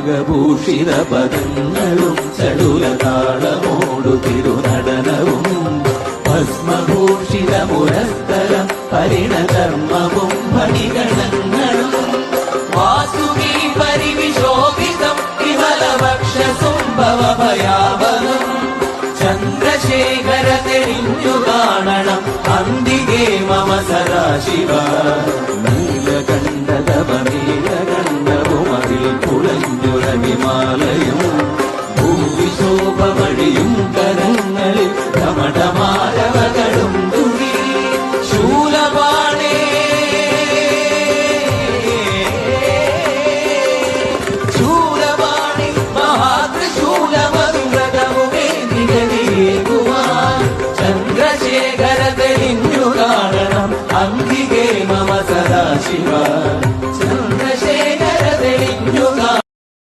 നാഗഭൂഷിത പദങ്ങളും ചടുലതാളമോടു തിരുനടനവും ഭസ്മഭൂഷിത മുരസ്തരം പരിണകർമ്മവും ഫണിഗണങ്ങളും വാസുകി പരിവിശോഭിതം വിമലവക്ഷ സംഭവഭയാവനം ചന്ദ്രശേഖര തെളിഞ്ഞു കാണണം അന്തികേ മമ സദാശിവ കുളഞ്ഞുര ഹിമാലയം ഭൂവിശോഭമണിയും കരങ്ങളിൽ കമടമാരവകളും തുണി ശൂലപാണേ ശൂലപാണി മഹാത്രിശൂലമന്ത്രകവുമേ നിഗതിയേകുവാൻ ചന്ദ്രശേഖര തെളിഞ്ഞു കാണണം. അംഗികേ മമ സദാശിവ.